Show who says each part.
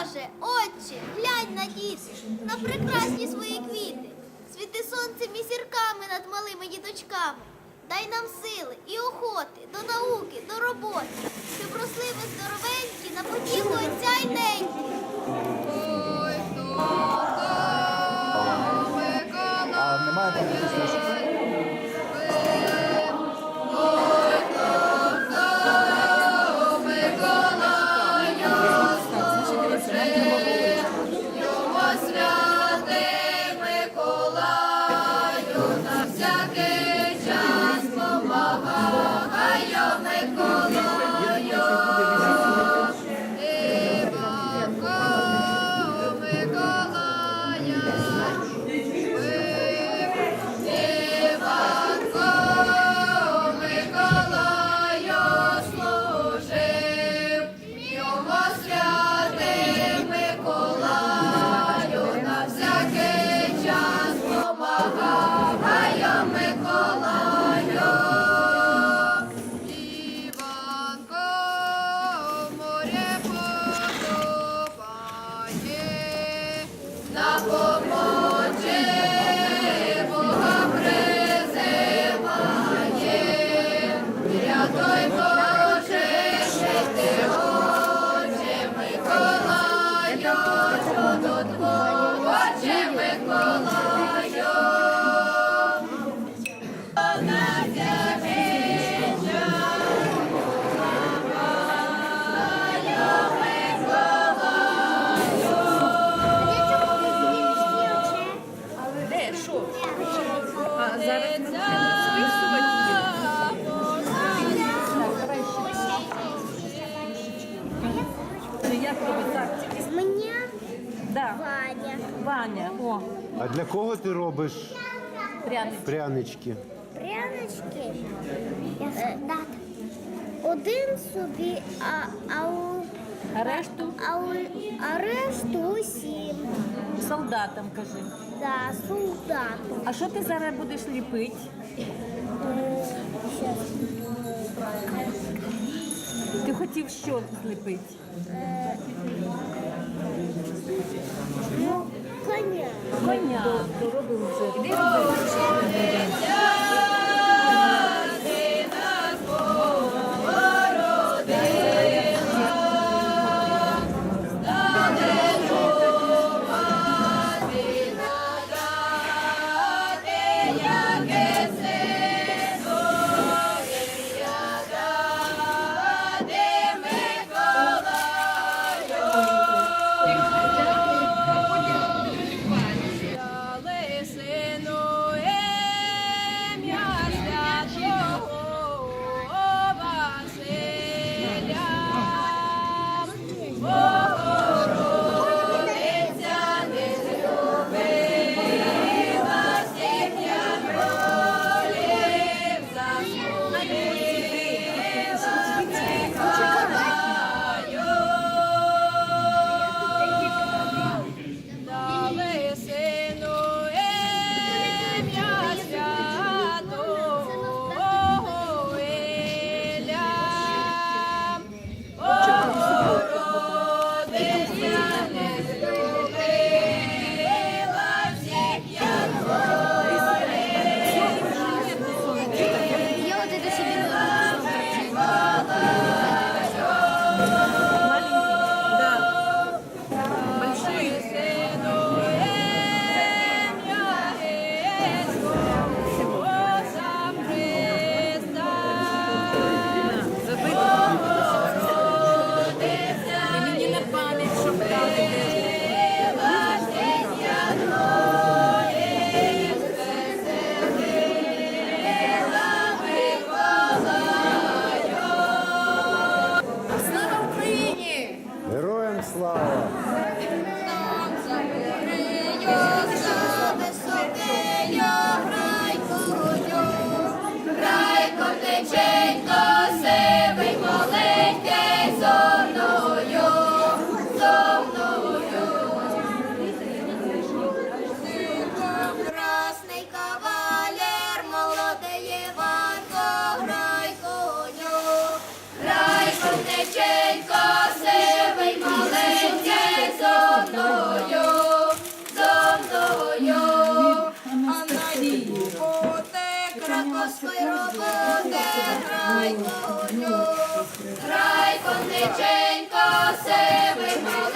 Speaker 1: Боже, Отче, глянь на діти, на прекрасні свої квіти. Світи сонцем і зірками над малими діточками. Дай нам сили і охоти до науки, до роботи, щоб росли ми здоровенькі на потіху отця й неньки.
Speaker 2: Ой, хто
Speaker 3: А немає
Speaker 4: Whatever. А
Speaker 5: для кого ти робиш
Speaker 4: пряник.
Speaker 5: прянички?
Speaker 1: Прянички. Е, Один собі, а, а, у,
Speaker 4: А решту
Speaker 1: а, у, а решту усім.
Speaker 4: солдатам кажи.
Speaker 1: Да, солдату.
Speaker 4: А що ти зараз будеш ліпити?
Speaker 1: Е.
Speaker 4: Ти хотів що зліпити?
Speaker 1: Ну, коня.
Speaker 4: Коня. То робив
Speaker 3: Край кониченько себе.